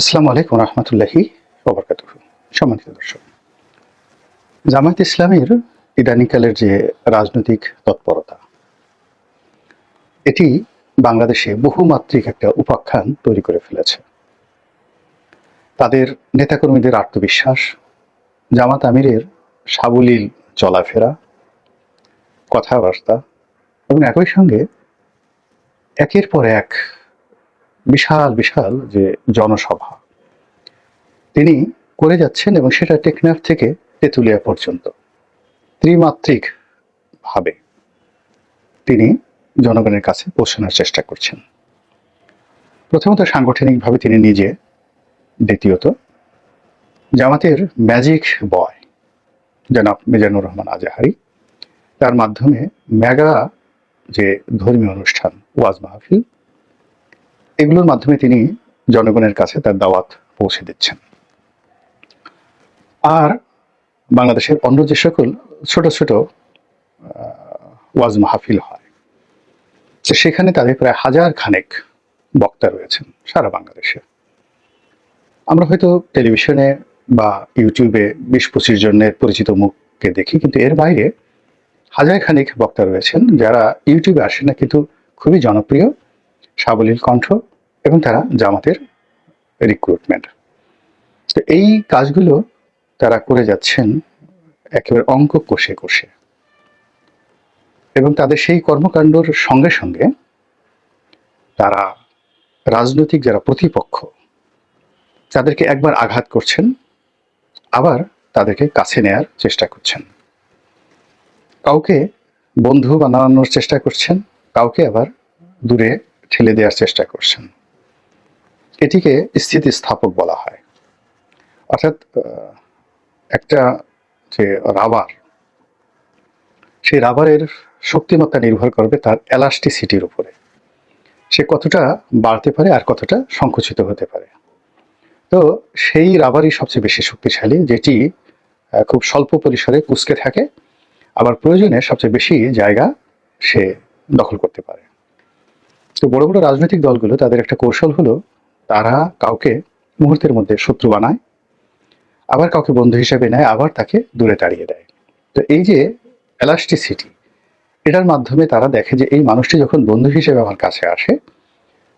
আসসালামু আলাইকুম রহমতুল্লাহি ওবরকাত সম্মানিত দর্শক, জামায়াত ইসলামের ইদানিকালের যে রাজনৈতিক তৎপরতা, এটি বাংলাদেশে বহুমাত্রিক একটা উপাখ্যান তৈরি করে ফেলেছে। তাদের নেতাকর্মীদের আত্মবিশ্বাস, জামাত আমিরের সাবলীল চলাফেরা, কথাবার্তা এবং একই সঙ্গে একের পর এক বিশাল বিশাল যে জনসভা। তিনি করে যাচ্ছেন এবং সেটা টেকনাফ থেকে তেঁতুলিয়া পর্যন্ত। ত্রিমাত্রিক ভাবে তিনি জনগণের কাছে পৌঁছানোর চেষ্টা করছেন। প্রথমত সাংগঠনিকভাবে তিনি নিজে, দ্বিতীয়ত জামাতের ম্যাজিক বয়, জনাব মিজানুর রহমান আজাহারি। তার মাধ্যমে মেগা যে ধর্মীয় অনুষ্ঠান, ওয়াজ মাহফিল এগুলোর মাধ্যমে তিনি জনগণের কাছে তার দাওয়াত পৌঁছে দিচ্ছেন। আর বাংলাদেশের অন্য যে সকল ছোট ছোট ওয়াজ মাহফিল হয়, তো সেখানে তাদের প্রায় হাজার খানেক বক্তা রয়েছেন সারা বাংলাদেশে। আমরা হয়তো টেলিভিশনে বা ইউটিউবে বিশ পঁচিশ জনের পরিচিত মুখকে দেখি, কিন্তু এর বাইরে হাজার খানিক বক্তা রয়েছেন যারা ইউটিউবে আসে না, কিন্তু খুবই জনপ্রিয় সাবলীল কণ্ঠ এবং তারা জামাতের রিক্রুটমেন্ট তো এই কাজগুলো তারা করে যাচ্ছেন একেবারে অঙ্ক কষে কষে। এবং তাদের সেই কর্মকাণ্ডর সঙ্গে সঙ্গে তারা রাজনৈতিক যারা প্রতিপক্ষ, তাদেরকে একবার আঘাত করছেন, আবার তাদেরকে কাছে নেয়ার চেষ্টা করছেন। কাউকে বন্ধু বানানোর চেষ্টা করছেন, কাউকে আবার দূরে ঠেলে দেওয়ার চেষ্টা করছেন। এটিকে স্থিতিস্থাপক বলা হয়। অর্থাৎ একটা যে রাবার, সেই রাবারের শক্তিমত্তা নির্ভর করবে তার এলাস্টিসিটির উপরে। সে কতটা বাড়তে পারে আর কতটা সংকুচিত হতে পারে। তো সেই রাবারই সবচেয়ে বেশি শক্তিশালী, যেটি খুব স্বল্প পরিসরে কুচকে থাকে, আবার প্রয়োজনে সবচেয়ে বেশি জায়গা সে দখল করতে পারে। তো বড় বড় রাজনৈতিক দলগুলো তাদের একটা কৌশল হলো তারা কাউকে মুহূর্তের মধ্যে শত্রু বানায়, আবার কাউকে বন্ধু হিসেবে নেয়, আবার তাকে দূরে তাড়িয়ে দেয়। তো এই যে এলাস্টিসিটি এটার মাধ্যমে তারা দেখে যে এই মানুষটি যখন বন্ধু হিসেবে আমার কাছে আসে,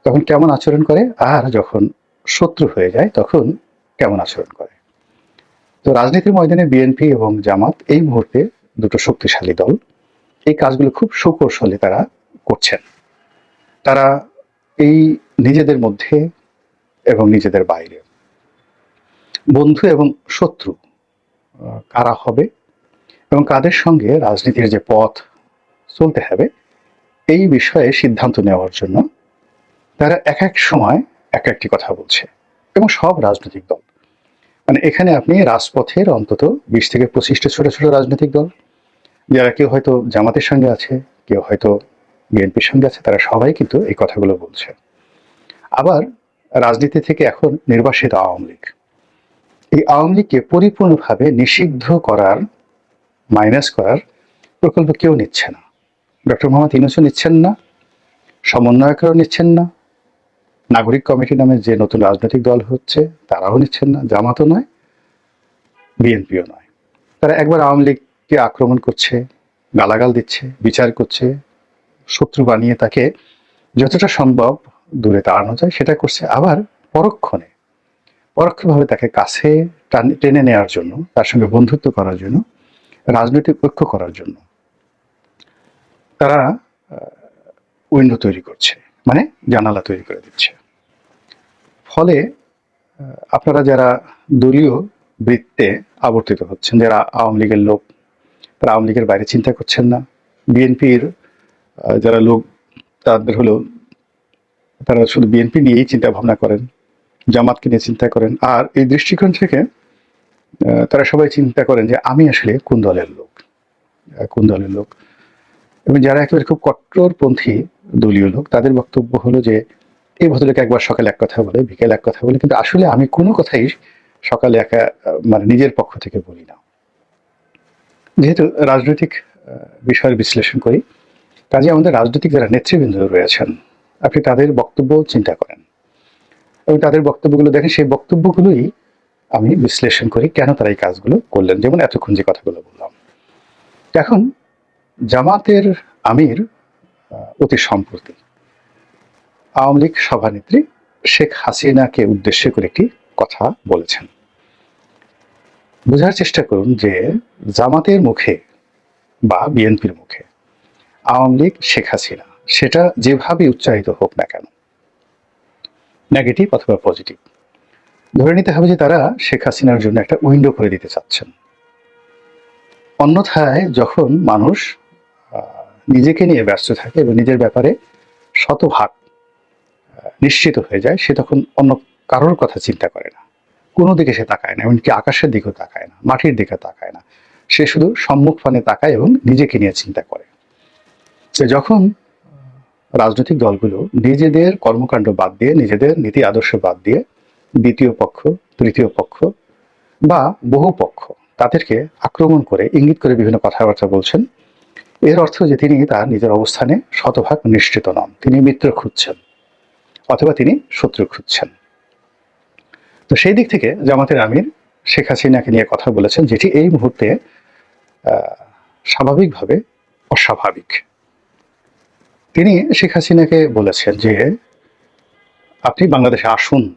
তখন কেমন আচরণ করে? আর যখন শত্রু হয়ে যায়, তখন কেমন আচরণ করে? তো রাজনীতির ময়দানে বিএনপি এবং জামাত এই মুহূর্তে দুটো শক্তিশালী দল। এই কাজগুলো খুব সুকৌশলে তারা করছেন। তারা এই নিজেদের মধ্যে এবং নিজেদের বাইরে। বন্ধু এবং শত্রু কারা হবে এবং কাদের সঙ্গে রাজনীতির যে পথ চলতে হবে, এই বিষয়ে সিদ্ধান্ত নেওয়ার জন্য তারা এক এক সময় এক একটি কথা বলছে এবং সব রাজনৈতিক দল। মানে এখানে আপনি রাজপথের অন্তত বিশ থেকে পঁচিশটা ছোট ছোট রাজনৈতিক দল, যারা কেউ হয়তো জামাতের সঙ্গে আছে, কেউ হয়তো বিএনপির সঙ্গে আছে, তারা সবাই কিন্তু এই কথাগুলো বলছে। আবার রাজনীতি থেকে এখন নির্বাসিত আওয়ামী লীগ। এই আওয়ামী লীগকে পরিপূর্ণভাবে নিষিদ্ধ করার, মাইনাস করার প্রকল্প কেউ নিচ্ছে না। ডক্টর মোহাম্মদ ইনুসও নিচ্ছেন না, সমন্বয়করাও নিচ্ছেন না, নাগরিক কমিটি নামে যে নতুন রাজনৈতিক দল হচ্ছে, তারাও নিচ্ছেন না, জামাতও নয়, বিএনপিও নয়। তারা একবার আওয়ামী লীগকে আক্রমণ করছে, গালাগাল দিচ্ছে, বিচার করছে শত্রু বানিয়ে তাকে যতটা সম্ভব দূরে তাড়ানো যায়, সেটা করছে আবার পরক্ষণে। পরোক্ষভাবে তাকে কাছে টেনে নেওয়ার জন্য, তার সঙ্গে বন্ধুত্ব করার জন্য, রাজনৈতিক ঐক্য করার জন্য তারা উইন্ডো তৈরি করছে মানে জানালা তৈরি করে দিচ্ছে। ফলে আপনারা যারা দলীয় বৃত্তে আবর্তিত হচ্ছেন, যারা আওয়ামী লীগের লোক, তারা আওয়ামী লীগের বাইরে চিন্তা করছেন না। বিএনপির যারা লোক, তাদের হলো তারা শুধু বিএনপি নিয়েই চিন্তা ভাবনা করেন, জামাতকে নিয়ে চিন্তা করেন। আর এই দৃষ্টিকোণ থেকে তারা সবাই চিন্তা করেন যে আমি আসলে কোন দলের লোক কোন দলের লোক। এবং যারা একেবারে খুব কট্টরপন্থী দলীয় লোক, তাদের বক্তব্য হলো যে এই ভদ্রলোক একবার সকালে এক কথা বলে, বিকেল এক কথা বলে, কিন্তু আসলে আমি কোনো কথাই সকালে একা মানে নিজের পক্ষ থেকে বলি না। যেহেতু রাজনৈতিক বিষয়ের বিশ্লেষণ করি কাজে আমাদের রাজনৈতিক যারা নেতৃবৃন্দ রয়েছেন, আপনি তাদের বক্তব্য চিন্তা করেন। এবং তাদের বক্তব্যগুলো দেখেন, সেই বক্তব্যগুলোই আমি বিশ্লেষণ করি কেন তারা এই কাজগুলো করলেন। যেমন এতক্ষণ যে কথাগুলো বললাম। এখন জামাতের আমির অতি সম্প্রতি আওয়ামী লীগ সভানেত্রী শেখ হাসিনাকে উদ্দেশ্য করে একটি কথা বলেছেন। বোঝার চেষ্টা করুন যে জামাতের মুখে বা বিএনপির মুখে আওয়ামী লীগ শেখ হাসিনা। সেটা যেভাবে উচ্চারিত হোক না কেন। নেগেটিভ অথবা পজিটিভ ধরে নিতে হবে যে তারা শেখ হাসিনার জন্য একটা উইন্ডো করে দিতে চাচ্ছেন। অন্যথায় যখন মানুষ নিজেকে নিয়ে ব্যস্ত থাকে এবং নিজের ব্যাপারে শতভাগ নিশ্চিত হয়ে যায়, সে তখন অন্য কারোর কথা চিন্তা করে না। কোনো দিকে সে তাকায় না, এমনকি আকাশের দিকেও তাকায় না, মাটির দিকে তাকায় না। সে শুধু সম্মুখ ফানে তাকায় এবং নিজেকে নিয়ে চিন্তা করে। তো যখন রাজনৈতিক দলগুলো নিজেদের কর্মকাণ্ড বাদ দিয়ে, নিজেদের নীতি আদর্শ বাদ দিয়ে দ্বিতীয় পক্ষ, তৃতীয় পক্ষ বা বহু পক্ষ তাদেরকে আক্রমণ করে, ইঙ্গিত করে বিভিন্ন কথাবার্তা বলছেন, এর অর্থ যে তিনি তার নিজের অবস্থানে শতভাগ নিশ্চিত নন। তিনি মিত্র খুঁজছেন অথবা তিনি শত্রু খুঁজছেন। তো সেই দিক থেকে জামাতের আমির শেখ হাসিনাকে নিয়ে কথা বলেছেন, যেটি এই মুহূর্তে স্বাভাবিকভাবে অস্বাভাবিক। তিনি শেখ হাসিনাকে বলেছেন যে, আপনি বাংলাদেশে আসুন।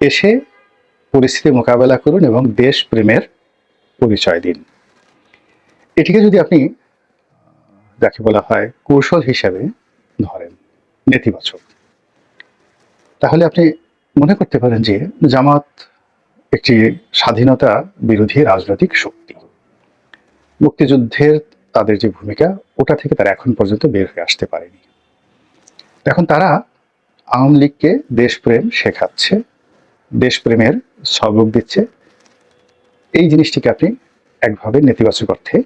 এসে পরিস্থিতি মোকাবেলা করুন এবং দেশ প্রেমের পরিচয় দিন। এটিকে যদি আপনি, যাকে বলা হয়, কৌশল হিসাবে ধরেন, নেতিবাচক, তাহলে আপনি মনে করতে পারেন যে, জামাত একটি স্বাধীনতা বিরোধী রাজনৈতিক শক্তি। মুক্তিযুদ্ধের তাদের যে ভূমিকা, ওটা থেকে তারা এখন পর্যন্ত বের হয়ে আসতে পারেনি। এখন তারা আওয়ামী লীগকে দেশপ্রেম শেখাচ্ছে, দেশপ্রেমের সবক দিচ্ছে। এই জিনিসটিকে আপনি একভাবে নেতিবাচক অর্থে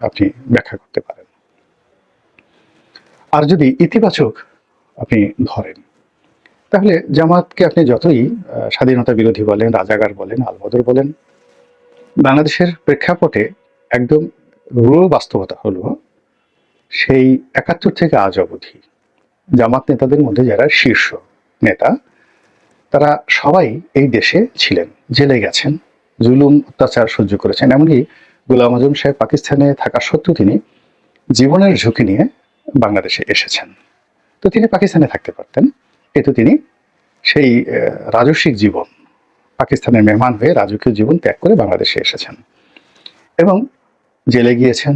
আপনি ব্যাখ্যা করতে পারেন। আর যদি ইতিবাচক আপনি ধরেন, তাহলে জামাতকে আপনি যতই স্বাধীনতা বিরোধী বলেন রাজাগার বলেন, আলবদর বলেন, বাংলাদেশের প্রেক্ষাপটে একদম রূঢ় বাস্তবতা হলো সেই একাত্তর থেকে আজ অবধি জামাত নেতাদের মধ্যে যারা শীর্ষ নেতা, তারা সবাই এই দেশে ছিলেন, জেলে গেছেন, জুলুম অত্যাচার সহ্য করেছেন। এমনকি গোলাম আজম সাহেব পাকিস্তানে থাকা সত্ত্বেও তিনি জীবনের ঝুঁকি নিয়ে বাংলাদেশে এসেছেন। তো তিনি পাকিস্তানে থাকতে পারতেন। কিন্তু তিনি সেই রাজস্বিক জীবন, পাকিস্তানের মেহমান হয়ে রাজকীয় জীবন ত্যাগ করে বাংলাদেশে এসেছেন। এবং জেলে গিয়েছেন,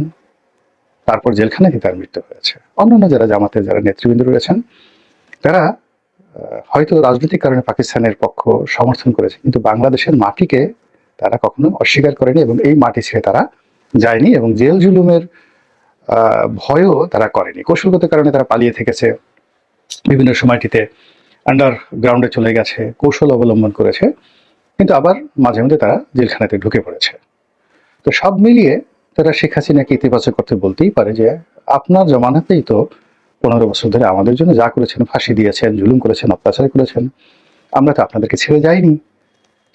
তারপর জেলখানাতে তার মৃত্যু হয়েছে। অন্যান্য যারা জামাতের যারা নেতৃবৃন্দ রয়েছেন, তারা হয়তো রাজনৈতিক কারণে পাকিস্তানের পক্ষ সমর্থন করেছে, কিন্তু বাংলাদেশের মাটিকে তারা কখনো অস্বীকার করেনি এবং এই মাটি ছেড়ে তারা যায়নি এবং জেল জুলুমের ভয়ও তারা করেনি। কৌশলগত কারণে তারা পালিয়ে থেকেছে, বিভিন্ন সময়টিতে আন্ডারগ্রাউন্ডে চলে গেছে, কৌশল অবলম্বন করেছে, কিন্তু আবার মাঝে মধ্যে তারা জেলখানাতে ঢুকে পড়েছে। তো সব মিলিয়ে তারা শেখ হাসিনাকে ইতিবাচক করতে বলতেই পারে যে, আপনার জমানাতেই তো পনেরো বছর ধরে আমাদের জন্য যা করেছেন, ফাঁসি দিয়েছেন, জুলুম করেছেন, অত্যাচার করেছেন। আমরা তো আপনাদেরকে ছেড়ে যাইনি।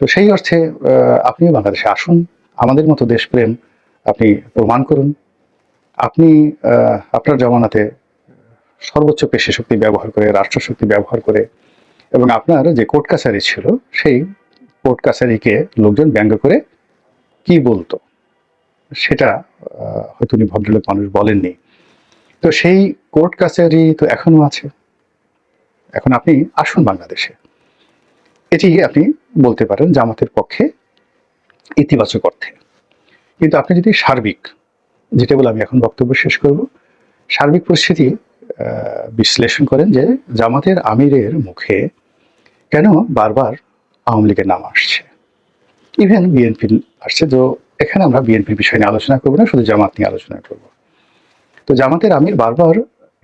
তো সেই অর্থে আপনিও বাংলাদেশে আসুন। আমাদের মতো দেশপ্রেম আপনি প্রমাণ করুন। আপনি আপনার জমানাতে সর্বোচ্চ পেশি শক্তি ব্যবহার করে, রাষ্ট্রশক্তি ব্যবহার করে এবং আপনার যে কোর্ট কাছারি ছিল, সেই কোর্ট কাছারিকে লোকজন ব্যঙ্গ করে কি বলতো? সেটা হয়তো উনি ভদ্রলোক মানুষ বলেননি। তো সেই কোর্ট কাছারি তো এখনও আছে। এখন আপনি আসুন বাংলাদেশে। এটি আপনি বলতে পারেন জামাতের পক্ষে ইতিবাচক অর্থে। কিন্তু আপনি যদি সার্বিক যেটা বলে আমি এখন বক্তব্য শেষ করব, সার্বিক পরিস্থিতি বিশ্লেষণ করেন যে জামাতের আমিরের মুখে কেন বারবার আওয়ামী লীগের নাম আসছে। ইভেন বিএনপি আসছে, তো এখানে আমরা বিএনপির বিষয় নিয়ে আলোচনা করব না, শুধু জামাত নিয়ে আলোচনা করব। তো জামাতের আমির বারবার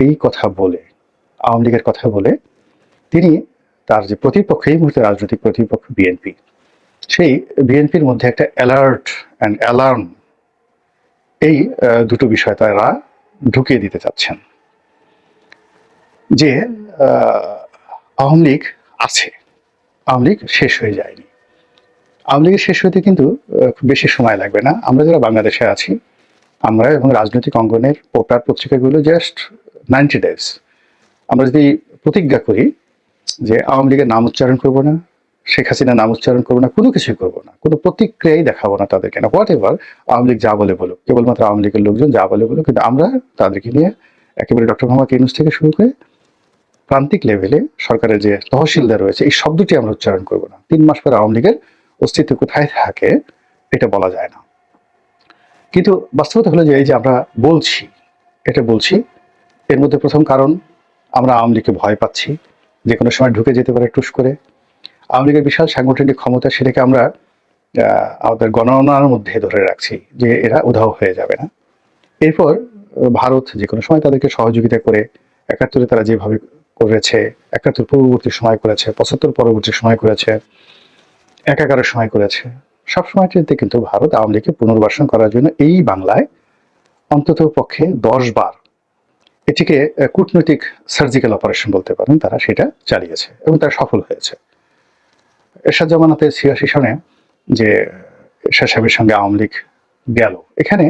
এই কথা বলে, আওয়ামী লীগের কথা বলে, তিনি তার যে প্রতিপক্ষ, এই মুহূর্তে রাজনৈতিক প্রতিপক্ষ বিএনপি সেই বিএনপির মধ্যে একটা অ্যালার্ট অ্যান্ড অ্যালার্ম এই দুটো বিষয় তারা ঢুকিয়ে দিতে চাচ্ছেন। যে আওয়ামী লীগ আছে, আওয়ামী লীগ শেষ হয়ে যায়নি। আওয়ামী লীগের শেষ হতে কিন্তু বেশি সময় লাগবে না। আমরা যারা বাংলাদেশে আছি, আমরা এবং রাজনৈতিক অঙ্গনের পেপার পত্রিকাগুলো জাস্ট নাইনটি ডেজ আমরা যদি প্রতিজ্ঞা করি যে আওয়ামী লীগের নাম উচ্চারণ করব না, শেখ হাসিনা নাম উচ্চারণ করব না, কোনো কিছুই করব না, কোনো প্রতিক্রিয়াই দেখাবো না তাদেরকে না। হোয়াট এভার আওয়ামী লীগ যা বলে বলুক, কেবলমাত্র আওয়ামী লীগের লোকজন যা বলে বলুক, কিন্তু আমরা তাদেরকে নিয়ে একেবারে ডক্টর মোহাম্মদ ইউনুস থেকে শুরু করে প্রান্তিক লেভেলে সরকারের যে তহসিলদার রয়েছে, এই শব্দটি আমরা উচ্চারণ করব না। তিন মাস পরে আওয়ামী লীগের অস্তিত্ব কোথায় থাকে, এটা বলা যায় না। কিন্তু বাস্তবতা হলো যে এই যে আমরা বলছি, এটা বলছি, এর মধ্যে প্রথম কারণ, আমরা আওয়ামী লীগকে ভয় পাচ্ছি। যে কোনো সময় ঢুকে যেতে পারে টুস করে। আওয়ামী লীগের বিশাল সাংগঠনিক ক্ষমতা সেটাকে আমরা আমাদের গণনার মধ্যে ধরে রাখছি যে এরা উধাও হয়ে যাবে না। এরপর, ভারত যে কোনো সময় তাদেরকে সহযোগিতা করে, একাত্তরে তারা যেভাবে করেছে, একাত্তর পূর্ববর্তী সময় করেছে, পঁচাত্তর পরবর্তী সময় করেছে একাকারের সময় করেছে। সব সময়টিতে কিন্তু ভারত আওয়ামী লীগকে পুনর্বাসন করার জন্য এই বাংলায় অন্তত পক্ষে দশ বার এটিকে কূটনৈতিক সার্জিক্যাল অপারেশন বলতে পারেন, তারা সেটা চালিয়েছে এবং তারা সফল হয়েছে। এরশাদ জামানাতে ছিয়াশি সনে যে এরশাদ সাহেবের সঙ্গে আওয়ামী লীগ গেল, এখানে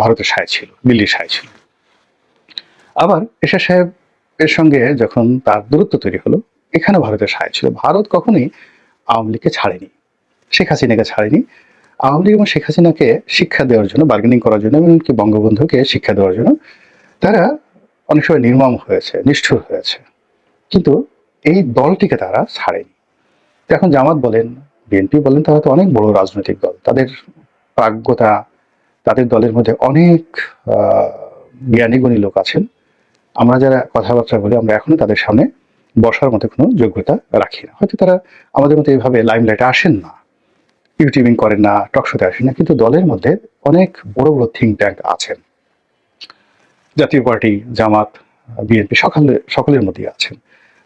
ভারতের সায় ছিল, দিল্লির সায় ছিল। আবার এরশাদ সাহেব এর সঙ্গে যখন তার দূরত্ব তৈরি হলো এখানে ভারতের সায় ছিল। ভারত কখনোই আওয়ামী লীগকে ছাড়েনি। শেখ হাসিনাকে ছাড়েনি। আওয়ামী লীগ এবং শেখ হাসিনাকে শিক্ষা দেওয়ার জন্য বার্গেনিং করার জন্য এমনকি বঙ্গবন্ধুকে শিক্ষা দেওয়ার জন্য তারা অনেক সময় নির্মম হয়েছে নিষ্ঠুর হয়েছে। কিন্তু এই দলটিকে তারা ছাড়েনি। এখন জামাত বলেন বিএনপি বলেন তারা তো অনেক বড় রাজনৈতিক দল। তাদের প্রাজ্ঞতা তাদের দলের মধ্যে অনেক আহ, জ্ঞানী লোক আছেন। আমরা যারা কথাবার্তা বলি আমরা এখনও তাদের সামনে বসার মতো কোনো যোগ্যতা রাখি না। হয়তো তারা আমাদের মতো এইভাবে লাইমলাইটে আসেন না ইউটিউবিং করেন না টকশোতে আসেন না, কিন্তু দলের মধ্যে অনেক বড় বড় থিঙ্ক ট্যাঙ্ক আছেন। জাতীয় পার্টি, জামাত বিএনপি সকলে, সকলের মধ্যেই আছেন।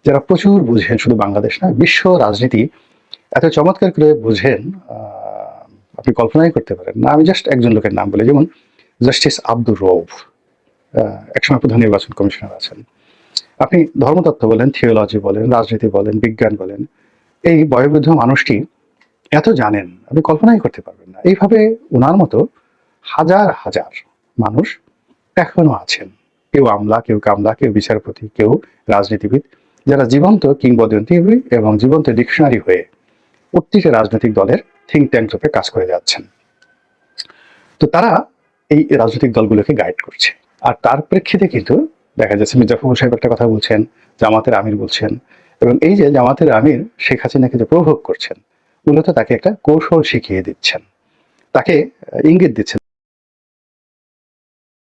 যারা প্রচুর বুঝেন, শুধু বাংলাদেশ না, বিশ্ব রাজনীতি এত চমৎকার করে বুঝেন আপনি কল্পনাই করতে পারেন না। আমি জাস্ট একজন লোকের নাম বলি, যেমন জাস্টিস আব্দুর রৌফ একসময় প্রধান নির্বাচন কমিশনার আছেন। আপনি ধর্মতত্ত্ব বলেন থিওলজি বলেন, রাজনীতি বলেন, বিজ্ঞান বলেন, এই বয়োবৃদ্ধ মানুষটি এত জানেন, আপনি কল্পনাই করতে পারবেন না। এইভাবে ওনার মতো হাজার হাজার মানুষ এখনও আছেন। কেউ আমলা, কেউ কামলা, কেউ বিচারপতি, কেউ রাজনীতিবিদ, যারা জীবন্ত কিংবদন্তি এবং জীবন্ত ডিকশনারি হয়ে প্রত্যেকটা রাজনৈতিক দলের থিঙ্ক ট্যাঙ্ক রূপে কাজ করে যাচ্ছেন। তো তারা এই রাজনৈতিক দলগুলোকে গাইড করছে। আর তার প্রেক্ষিতে কিন্তু দেখা যাচ্ছে, মির্জা ফখরুল সাহেব একটা কথা বলছেন, জামাতের আমির বলছেন, এবং এই যে জামাতের আমির শেখ হাসিনাকে যে প্রভোগ করছেন মূলত তাকে একটা কৌশল শিখিয়ে দিচ্ছেন। তাকে ইঙ্গিত দিচ্ছেন